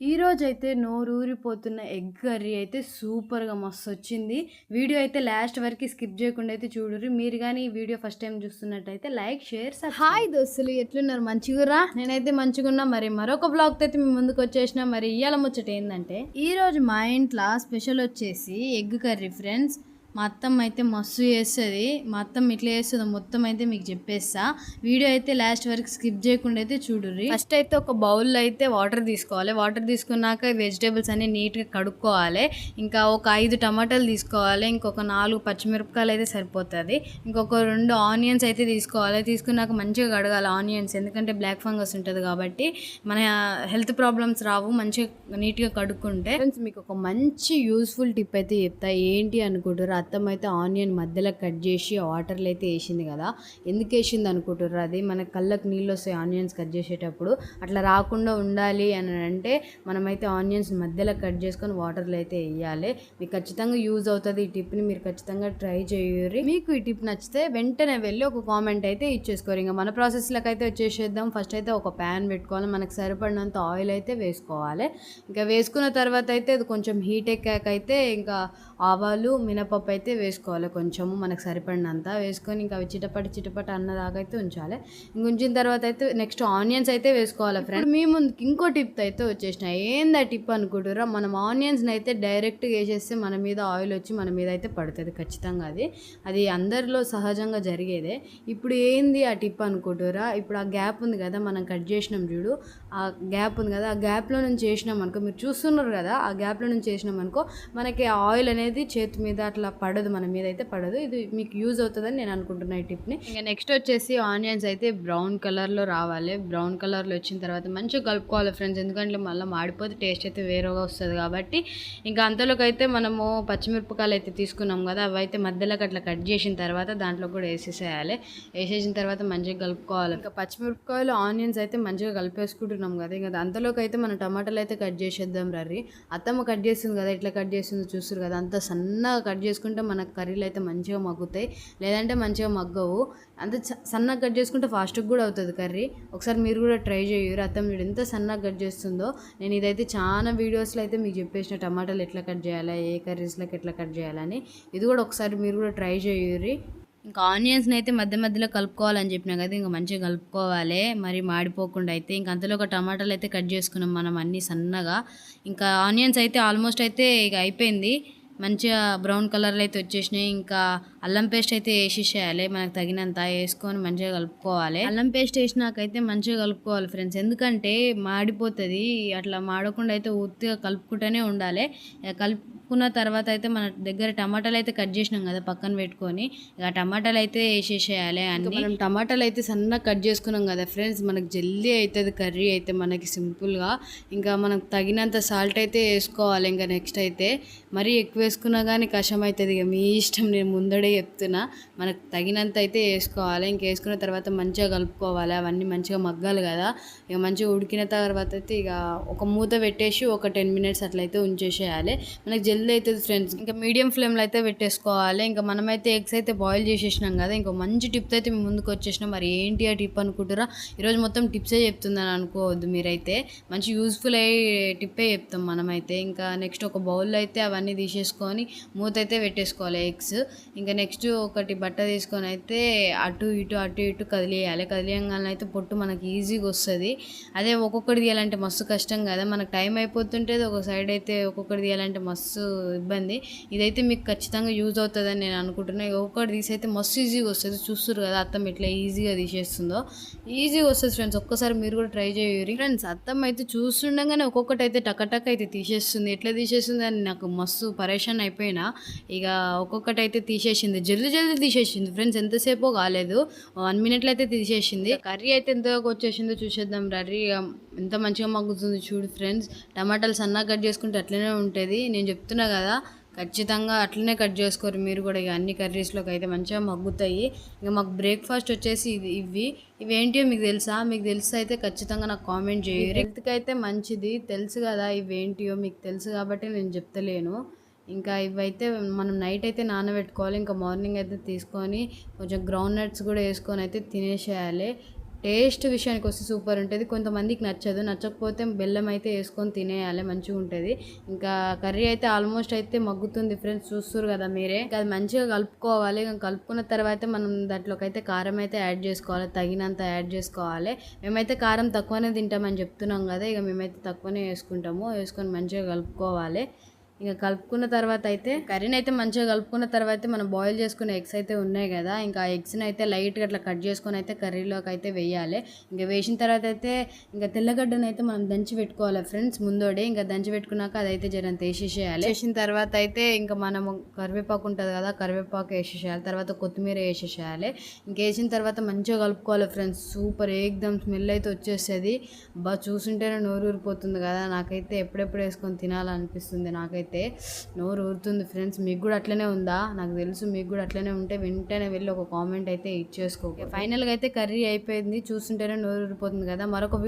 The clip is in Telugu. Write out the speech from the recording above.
ఈ రోజైతే నోరూరిపోతున్న ఎగ్ కర్రీ అయితే సూపర్‌గా మస్తొచ్చింది. వీడియో అయితే లాస్ట్ వరకు స్కిప్ చేయకుండా అయితే చూడుర్రి. మీరు కానీ ఈ వీడియో ఫస్ట్ టైం చూస్తున్నట్టయితే లైక్, షేర్, హాయ్ దోస్తులు ఎట్లున్నారు మంచిగురా నేనైతే మంచిగున్నా. మరి మరొక బ్లాగ్ అయితే మీ ముందుకు వచ్చేసిన. మరి ఇయ్యాల ముచ్చట ఏంటంటే ఈరోజు మా ఇంట్లో స్పెషల్ వచ్చేసి ఎగ్ కర్రీ ఫ్రెండ్స్. మా అత్తమ్మ అయితే మస్తు చేస్తుంది. మా అత్తమ్మ ఇట్లా చేస్తుంది మొత్తం అయితే మీకు చెప్పేస్తా. వీడియో అయితే లాస్ట్ వరకు స్కిప్ చేయకుండా అయితే చూడుర్రి. ఫస్ట్ అయితే ఒక బౌల్లో అయితే వాటర్ తీసుకోవాలి. వాటర్ తీసుకున్నాక వెజిటేబుల్స్ అన్ని నీట్గా కడుక్కోవాలి. ఇంకా ఒక ఐదు టమాటాలు తీసుకోవాలి. ఇంకొక నాలుగు పచ్చిమిరపకాయలు అయితే సరిపోతుంది. ఇంకొక రెండు ఆనియన్స్ అయితే తీసుకోవాలి. తీసుకున్నాక మంచిగా కడగాలి ఆనియన్స్ ఎందుకంటే బ్లాక్ ఫంగస్ ఉంటుంది కాబట్టి మన హెల్త్ ప్రాబ్లమ్స్ రావు. మంచిగా నీట్గా కడుక్కుంటే. మీకు ఒక మంచి యూస్ఫుల్ టిప్ అయితే చెప్తా. ఏంటి అనుకుంటారు అత్తమ్మ అయితే ఆనియన్ మధ్యలో కట్ చేసి వాటర్లో అయితే వేసింది కదా. ఎందుకు వేసింది అనుకుంటారు అది మన కళ్ళకు నీళ్ళు వస్తాయి ఆనియన్స్ కట్ చేసేటప్పుడు. అట్లా రాకుండా ఉండాలి అని అంటే మనమైతే ఆనియన్స్ మధ్యలో కట్ చేసుకొని వాటర్లో అయితే వేయాలి. మీకు ఖచ్చితంగా యూజ్ అవుతుంది ఈ టిప్ని. మీరు ఖచ్చితంగా ట్రై చేయరు మీకు ఈ టిప్ నచ్చితే వెంటనే వెళ్ళి ఒక కామెంట్ అయితే ఇచ్చేసుకోరు. ఇంకా మన ప్రాసెస్లోకి అయితే వచ్చేసేద్దాం. ఫస్ట్ అయితే ఒక ప్యాన్ పెట్టుకోవాలి. మనకు సరిపడినంత ఆయిల్ అయితే వేసుకోవాలి. ఇంకా వేసుకున్న తర్వాత అయితే అది కొంచెం హీట్ ఎక్కాక అయితే ఇంకా ఆవాలు మినపప్పు అయితే వేసుకోవాలి. కొంచెము మనకు సరిపడినంత వేసుకొని ఇంకా అవి చిటపటి చిటపటి అన్నదాకా అయితే ఉంచాలి. ఇంక ఉంచిన తర్వాత అయితే నెక్స్ట్ ఆనియన్స్ అయితే వేసుకోవాలి ఫ్రెండ్ మీ ముందుకి ఇంకో టిప్ అయితే వచ్చేసిన. ఏందా టిప్ అనుకుంటురా మనం ఆనియన్స్ని అయితే డైరెక్ట్గా వేసేస్తే మన మీద ఆయిల్ వచ్చి మన మీద అయితే పడుతుంది. ఖచ్చితంగా అది. అది అందరిలో సహజంగా జరిగేదే. ఇప్పుడు ఏంది ఆ టిప్ అనుకుంటురా ఇప్పుడు ఆ గ్యాప్ ఉంది కదా మనం కట్ చేసినాం చూడు. ఆ గ్యాప్ ఉంది కదా ఆ గ్యాప్లో నుంచి చేసినాం అనుకో మీరు చూస్తున్నారు కదా ఆ గ్యాప్లో నుంచి చేసినాం అనుకో మనకి ఆయిల్ అనేది చేతి మీద అట్లా పడదు మన మీద అయితే పడదు. ఇది మీకు యూజ్ అవుతుందని నేను అనుకుంటున్నా ఈ టిప్ని. ఇంకా నెక్స్ట్ వచ్చేసి ఆనియన్స్ అయితే బ్రౌన్ కలర్లో రావాలి. బ్రౌన్ కలర్లో వచ్చిన తర్వాత మంచిగా కలుపుకోవాలి ఫ్రెండ్స్. ఎందుకంటే మళ్ళీ మాడిపోతే టేస్ట్ అయితే వేరేగా వస్తుంది కాబట్టి. ఇంకా అంతలోకి అయితే మనము పచ్చిమిరపకాయలు అయితే తీసుకున్నాం కదా అవి అయితే మధ్యలోకి అట్లా కట్ చేసిన తర్వాత దాంట్లో కూడా వేసేసేయాలి. వేసేసిన తర్వాత మంచిగా కలుపుకోవాలి. ఇంకా పచ్చిమిరపకాయలు ఆనియన్స్ అయితే మంచిగా కలిపేసుకుంటున్నాం కదా. ఇంకా అంతలోకి అయితే మనం టమాటాలు అయితే కట్ చేసేద్దాం రర్రీ అత్తమ్మ కట్ చేస్తుంది కదా ఇట్లా కట్ చేస్తుందో చూస్తారు కదా అంత సన్నగా కట్ చేసుకుంటే మనకు కర్రీలు అయితే మంచిగా మగ్గుతాయి. లేదంటే మంచిగా మగ్గవు. అంత సన్నగా కట్ చేసుకుంటే ఫాస్ట్గా కూడా అవుతుంది కర్రీ. ఒకసారి మీరు కూడా ట్రై చేయరు అత్తం మీరు ఎంత సన్నగా కట్ చేస్తుందో. నేను ఇదైతే చాలా వీడియోస్లో అయితే మీకు చెప్పేసిన టమాటాలు ఎట్లా కట్ చేయాలి ఏ కర్రీస్లోకి ఎట్లా కట్ చేయాలని ఇది కూడా ఒకసారి మీరు కూడా ట్రై చేయరు ఇంకా ఆనియన్స్ని అయితే మధ్య మధ్యలో కలుపుకోవాలని చెప్పినా కదా ఇంకా మంచిగా కలుపుకోవాలి. మరి మాడిపోకుండా అయితే ఇంకా అంతలో ఒక టమాటాలు అయితే కట్ చేసుకున్నాం మనం అన్నీ సన్నగా. ఇంకా ఆనియన్స్ అయితే ఆల్మోస్ట్ అయితే ఇక అయిపోయింది. మంచిగా బ్రౌన్ కలర్లో అయితే వచ్చేసినాయి. ఇంకా అల్లం పేస్ట్ అయితే వేసేసేయాలి. మనకు తగినంత వేసుకొని మంచిగా కలుపుకోవాలి. అల్లం పేస్ట్ వేసినాకైతే మంచిగా కలుపుకోవాలి ఫ్రెండ్స్. ఎందుకంటే మాడిపోతుంది. అట్లా మాడకుండా అయితే ఉత్తిగా కలుపుకుంటూనే ఉండాలి. కలుపు కలుపుకున్న తర్వాత అయితే మన దగ్గర టమాటాలు అయితే కట్ చేసినాం కదా పక్కన పెట్టుకొని ఇక టమాటాలు అయితే వేసేసేయాలి అన్ని. మనం టమాటాలు అయితే సన్నగా కట్ చేసుకున్నాం కదా ఫ్రెండ్స్ మనకు జల్దీ అవుతుంది కర్రీ అయితే మనకి సింపుల్గా. ఇంకా మనకు తగినంత సాల్ట్ అయితే వేసుకోవాలి ఇంకా నెక్స్ట్ అయితే. మరీ ఎక్కువ వేసుకున్నా కానీ కషం అవుతుంది ఇక మీ ఇష్టం నేను ముందడే చెప్తున్నా. మనకు తగినంత అయితే వేసుకోవాలి ఇంక వేసుకున్న తర్వాత మంచిగా కలుపుకోవాలి. అవన్నీ మంచిగా మగ్గాలి కదా. ఇక మంచిగా ఉడికిన తర్వాత అయితే ఇక ఒక మూత పెట్టేసి ఒక టెన్ మినిట్స్ అట్లయితే ఉంచేసేయాలి. మనకి జల్దీ అవుతుంది ఫ్రెండ్స్. ఇంకా మీడియం ఫ్లేమ్లో అయితే పెట్టేసుకోవాలి. ఇంకా మనమైతే ఎగ్స్ అయితే బాయిల్ చేసేసినాం కదా ఇంకో మంచి టిప్ అయితే మేము ముందుకు వచ్చేసినాం. మరి ఏంటి ఆ టిప్ అనుకుంటారా? ఈరోజు మొత్తం టిప్సే చెప్తుందని అనుకోవద్దు మీరైతే. మంచి యూస్ఫుల్ అయ్యే టిప్పే చెప్తాం మనమైతే. ఇంకా నెక్స్ట్ ఒక బౌల్లో అయితే అవన్నీ తీసేసుకొని మూత అయితే పెట్టేసుకోవాలి ఎగ్స్. ఇంకా నెక్స్ట్ ఒకటి బట్ట తీసుకొని అయితే అటు ఇటు అటు ఇటు కదిలేయాలి. కదిలేయంగానే అయితే పొట్టు మనకి ఈజీగా వస్తుంది. అదే ఒక్కొక్కటి తీయాలంటే మస్తు కష్టం కదా. మనకు టైం అయిపోతుంటే ఒక సైడ్ అయితే ఒక్కొక్కటి తీయాలంటే మస్తు ఇబ్బంది. ఇదైతే మీకు ఖచ్చితంగా యూజ్ అవుతుందని నేను అనుకుంటున్నాను ఒక్కొక్కటి తీసైతే అయితే మస్తు ఈజీగా వస్తుంది. చూస్తారు కదా అత్తం ఎట్లా ఈజీగా తీసేస్తుందో. ఈజీగా వస్తుంది ఫ్రెండ్స్ ఒక్కసారి మీరు కూడా ట్రై చేయరు ఫ్రెండ్స్ అత్తం అయితే చూస్తుండగానే ఒక్కొక్కటి అయితే టకటక్ అయితే తీసేస్తుంది. ఎట్లా తీసేస్తుంది అని నాకు మస్తు పరేషాన్ అయిపోయినా. ఇక ఒక్కొక్కటి అయితే తీసేసింది. జల్దీ జల్దీ తీసేసింది. ఫ్రెండ్స్ ఎంతసేపు కాలేదు. వన్ మినిట్లో అయితే తీసేసింది. కర్రీ అయితే ఎంతవరకు వచ్చేసిందో చూసేద్దాం రర్రీ ఎంత మంచిగా మగ్గుతుంది చూడు ఫ్రెండ్స్ టమాటాలు సన్నగా కట్ చేసుకుంటే అట్లనే ఉంటుంది. నేను చెప్తున్నా కదా ఖచ్చితంగా అట్లనే కట్ చేసుకోరు. మీరు కూడా ఇక అన్ని కర్రీస్లోకి అయితే మంచిగా మగ్గుతాయి. ఇక మాకు బ్రేక్ఫాస్ట్ వచ్చేసి ఇది ఇవి. ఇవేంటియో మీకు తెలుసా? మీకు తెలుసు అయితే ఖచ్చితంగా నాకు కామెంట్ చేయరు హెల్త్కి అయితే మంచిది. తెలుసు కదా ఇవేంటియో మీకు తెలుసు కాబట్టి నేను చెప్తలేను. ఇంకా ఇవైతే మనం నైట్ అయితే నానబెట్టుకోవాలి. ఇంకా మార్నింగ్ అయితే తీసుకొని కొంచెం గ్రౌండ్ నట్స్ కూడా వేసుకొని అయితే తినేసేయాలి. టేస్ట్ విషయానికి వస్తే సూపర్ ఉంటుంది. కొంతమందికి నచ్చదు. నచ్చకపోతే బెల్లం అయితే వేసుకొని తినేయాలి మంచిగా ఉంటుంది. ఇంకా కర్రీ అయితే ఆల్మోస్ట్ అయితే మగ్గుతుంది ఫ్రెండ్స్ చూస్తారు కదా మీరే. అది మంచిగా కలుపుకోవాలి. ఇంకా కలుపుకున్న తర్వాత మనం దాంట్లోకి అయితే కారం అయితే యాడ్ చేసుకోవాలి. తగినంత యాడ్ చేసుకోవాలి. మేమైతే కారం తక్కువనే తింటామని చెప్తున్నాం కదా ఇక మేమైతే తక్కువనే వేసుకుంటాము. వేసుకొని మంచిగా కలుపుకోవాలి. ఇంకా కలుపుకున్న తర్వాత అయితే కర్రీని అయితే మంచిగా కలుపుకున్న తర్వాత మనం బాయిల్ చేసుకున్న ఎగ్స్ అయితే ఉన్నాయి కదా. ఇంకా ఎగ్స్ని అయితే లైట్గా అట్లా కట్ చేసుకొని అయితే కర్రీలోకి అయితే వేయాలి. ఇంకా వేసిన తర్వాత అయితే ఇంకా తెల్లగడ్డను అయితే మనం దంచి పెట్టుకోవాలి ఫ్రెండ్స్ ముందోడే. ఇంకా దంచి పెట్టుకున్నాక అదైతే జరం వేసేసేయాలి. వేసిన తర్వాత అయితే ఇంకా మనము కరివేపాకు ఉంటుంది కదా కరివేపాకు వేసేసేయాలి. తర్వాత కొత్తిమీర వేసేసేయాలి. ఇంకా వేసిన తర్వాత మంచిగా కలుపుకోవాలి ఫ్రెండ్స్. సూపర్ ఏకదమ్ స్మెల్ అయితే వచ్చేస్తుంది. బా చూసుంటేనే నోరు ఊరిపోతుంది కదా. నాకైతే ఎప్పుడెప్పుడు వేసుకొని తినాలనిపిస్తుంది. నాకైతే నోరు ఊరుతుంది ఫ్రెండ్స్. మీకు కూడా అట్లనే ఉందా? నాకు తెలుసు మీకు కూడా అట్లనే ఉంటే వెంటనే వెళ్ళి ఒక కామెంట్ అయితే ఇచ్చేసుకో. ఫైనల్గా అయితే కర్రీ అయిపోయింది. చూస్తుంటేనే నోరు ఊరిపోతుంది కదా. మరొక వీడియో